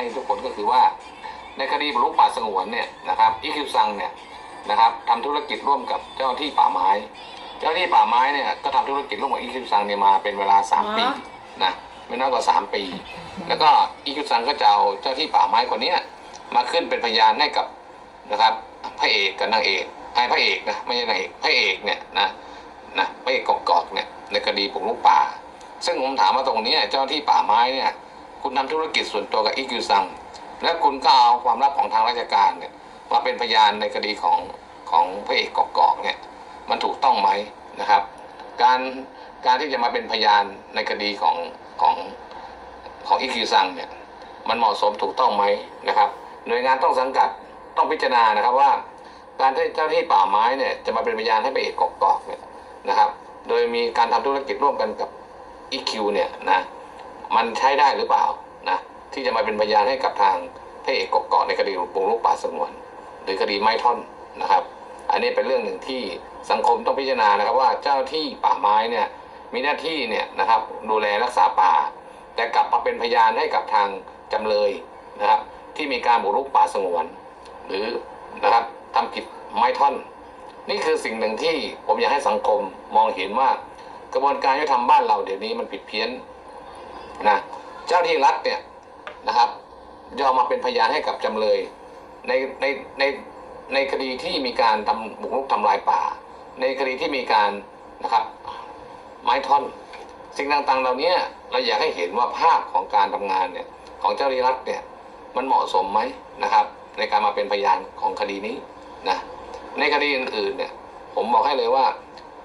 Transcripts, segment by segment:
ให้ทุกคนก็คือว่า ในคดีบุกรุกป่าสงวนเนี่ยนะครับอีคิวซังเนี่ยนะครับทำธุรกิจร่วมกับเจ้าที่ป่าไม้ เจ้าที่ป่าไม้เนี่ยก็ทำธุรกิจร่วมกับอีคิวซังเนี่ยมาเป็นเวลาสามปีนะไม่น้อยกว่าสามปี แล้วก็อีคิวซังก็จะเอาเจ้าที่ป่าไม้คนนี้มาขึ้นเป็นพยานให้กับนะครับพระเอกกับนางเอกไอ้พระเอกนะไม่ใช่นางเอกพระเอกเนี่ยนะนะพระเอกกอกเนี่ยในคดีบุกรุกป่า ซึ่งผมถามว่าตรงนี้เจ้าที่ป่าไม้เนี่ย คุณทำธุรกิจส่วนตัวกับอีคิวซังแล้วคุณก็เอาความลับของทางราชการเนี่ยมาเป็นพยานในคดีของของพระเอกกอกเนี่ยมันถูกต้องไหมนะครับ การการที่จะมาเป็นพยานในคดีของของของอีคิวซังเนี่ยมันเหมาะสมถูกต้องไหมนะครับ หน่วยงานต้องสังกัดต้องพิจารณานะครับว่า การที่เจ้าที่ป่าไม้เนี่ยจะมาเป็นพยานให้พระเอกกอกเนี่ยนะครับ โดยมีการทำธุรกิจร่วมกันกับอีคิวเนี่ยนะ มันใช้ได้หรือเปล่านะที่จะมาเป็นพยานให้กับทางพระเอกกบเกาะในคดีบุกรุกป่าสงวน หรือคดีไม้ท่อนนะครับ อันนี้เป็นเรื่องหนึ่งที่สังคมต้องพิจารณานะครับว่าเจ้าที่ป่าไม้เนี่ยมีหน้าที่เนี่ยนะครับดูแลรักษาป่า แต่กลับมาเป็นพยานให้กับทางจำเลยนะครับที่มีการบุกรุกป่าสงวน หรือนะครับทำผิดไม้ท่อน นี่คือสิ่งหนึ่งที่ผมอยากให้สังคมมองเห็นว่ากระบวนการยุติธรรมบ้านเราเดี๋ยวนี้มันผิดเพี้ยน นะเจ้าที่รัฐเนี่ยนะครับยอมมาเป็นพยานให้กับจำเลยในในในในคดีที่มีการทำบุกรุกทำลายป่า ในคดีที่มีการนะครับไม้ท่อน สิ่งต่างๆ เหล่านี้เราอยากให้เห็นว่าภาพของการทำงานเนี่ยของเจ้าหน้าที่รัฐเนี่ยมันเหมาะสมไหมนะครับ ในการมาเป็นพยานของคดีนี้นะในคดีอื่นๆเนี่ยผมบอกให้เลยว่า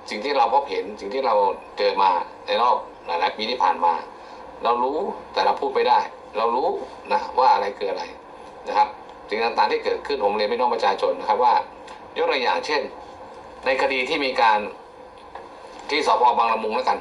สิ่งที่เราพบเห็นสิ่งที่เราเจอมาในรอบหลายๆปีที่ผ่านมา เรารู้แต่เราพูดไม่ได้ เรารู้นะว่าอะไรคืออะไรนะครับสิ่งต่างๆที่เกิดขึ้นผมเรียนพี่น้องประชาชนนะครับว่ายกตัวอย่างเช่น ในคดีที่มีการที่สพบางละมุงแล้วกัน